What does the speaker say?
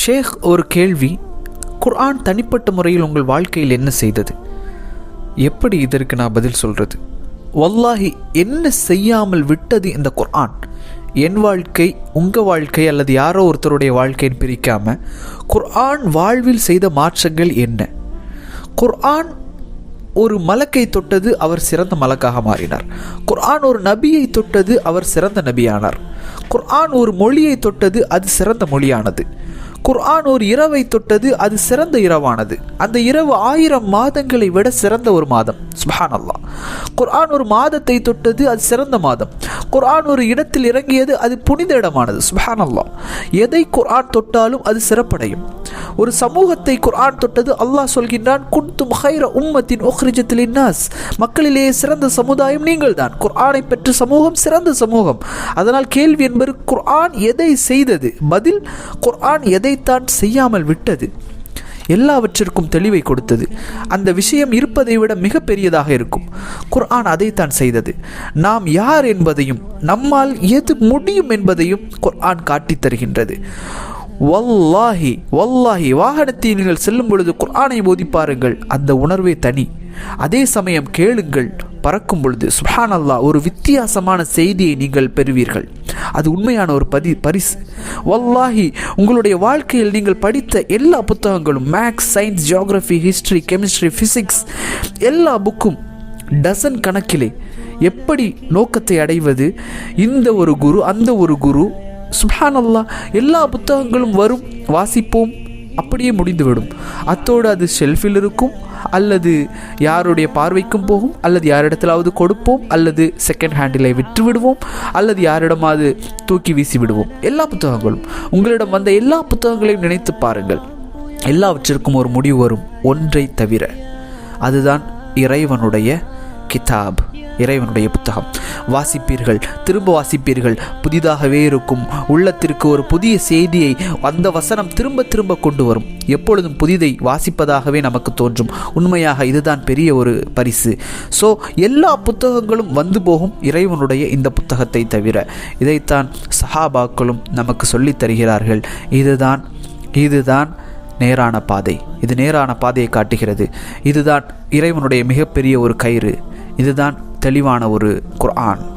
ஷேக் ஒரு கேள்வி. குர்ஆன் தனிப்பட்ட முறையில் உங்கள் வாழ்க்கையில் என்ன செய்தது? எப்படி இதற்கு நான் பதில் சொல்கிறது வல்லாஹி என்ன செய்யாமல் விட்டது இந்த குர்ஆன்? என் வாழ்க்கை உங்கள் வாழ்க்கை அல்லது யாரோ ஒருத்தருடைய வாழ்க்கைன்னு பிரிக்காமல் குர்ஆன் வாழ்வில் செய்த மாற்றங்கள் என்ன? குர்ஆன் ஒரு மலக்கை தொட்டது அவர் சிறந்த மலக்காக மாறினார். குர்ஆன் ஒரு நபியை தொட்டது அவர் சிறந்த நபியானார். குர்ஆன் ஒரு மொழியை தொட்டது அது சிறந்த மொழியானது. குர்ஆன் ஒரு இரவை தொட்டது அது சிறந்த இரவானது. அந்த இரவு ஆயிரம் மாதங்களை விட சிறந்த ஒரு மாதம். சுபஹான் அல்லா குர்ஆன் ஒரு மாதத்தை தொட்டது அது சிறந்த மாதம். குர்ஆன் ஒரு இடத்தில் இறங்கியது அது புனித இடமானது. சுபஹான் அல்லா எதை குர்ஆன் தொட்டாலும் அது சிறப்படையும். ஒரு சமூகத்தை குர்ஆன் தொட்டது அல்லாஹ் சொல்கின்றான் குன்தும் ஹைர உம்மத்தின் ஒஹ்ரிஜத்தில் இன்னாஸ் மக்களிலேயே சிறந்த சமுதாயம் நீங்கள் தான் குர்ஆனை பெற்ற சமூகம் சிறந்த சமூகம். அதனால் கேள்வி என்பது குர்ஆன் எதை செய்தது? பதில் குர்ஆன் எதைத்தான் செய்யாமல் விட்டது? எல்லாவற்றிற்கும் தெளிவை கொடுத்தது. அந்த விஷயம் இருப்பதை விட மிக பெரியதாக இருக்கும். குர்ஆன் அதைத்தான் செய்தது. நாம் யார் என்பதையும் நம்மால் எது முடியும் என்பதையும் குர்ஆன் காட்டித் தருகின்றது. வல்லாஹி வல்லாஹி வாகனத்தை நீங்கள் செல்லும் பொழுது குர்ஆனை போதிப்பாருங்கள். அந்த உணர்வே தனி. அதே சமயம் கேளுங்கள் பறக்கும் பொழுது. சுஹான் அல்லாஹ் ஒரு வித்தியாசமான செய்தியை நீங்கள் பெறுவீர்கள். அது உண்மையான ஒரு பதி பரிசு. வல்லாஹி உங்களுடைய வாழ்க்கையில் நீங்கள் படித்த எல்லா புத்தகங்களும் maths science geography history chemistry physics எல்லா புக்கும் டசன் கணக்கிலே எப்படி நோக்கத்தை அடைவது? இந்த ஒரு குரு அந்த ஒரு குரு சுப்ஹான் எல்லா புத்தகங்களும் வரும் வாசிப்போம் அப்படியே முடிந்துவிடும். அத்தோடு அது ஷெல்ஃபில் இருக்கும் அல்லது யாருடைய பார்வைக்கும் போகும் அல்லது யாரிடத்திலாவது கொடுப்போம் அல்லது செகண்ட் ஹேண்டிலை விட்டு விடுவோம் அல்லது யாரிடமாவது தூக்கி வீசி விடுவோம் எல்லா புத்தகங்களும். உங்களிடம் வந்த எல்லா புத்தகங்களையும் நினைத்து பாருங்கள். எல்லாவற்றிற்கும் ஒரு முடிவு வரும் ஒன்றை தவிர. அதுதான் இறைவனுடைய கிதாப். இறைவனுடைய புத்தகம். வாசிப்பீர்கள் திரும்ப வாசிப்பீர்கள் புதிதாகவே இருக்கும். உள்ளத்திற்கு ஒரு புதிய செய்தியை அந்த வசனம் திரும்ப திரும்ப கொண்டு வரும். எப்பொழுதும் புதிதை வாசிப்பதாகவே நமக்கு தோன்றும். உண்மையாக இதுதான் பெரிய ஒரு பரிசு. ஸோ எல்லா புத்தகங்களும் வந்து போகும் இறைவனுடைய இந்த புத்தகத்தை தவிர. இதைத்தான் சஹாபாக்களும் நமக்கு சொல்லித் தருகிறார்கள். இதுதான் இதுதான் நேரான பாதை. இது நேரான பாதையை காட்டுகிறது. இதுதான் இறைவனுடைய மிகப்பெரிய ஒரு கயிறு. இதுதான் தெளிவான ஒரு குர்ஆன்.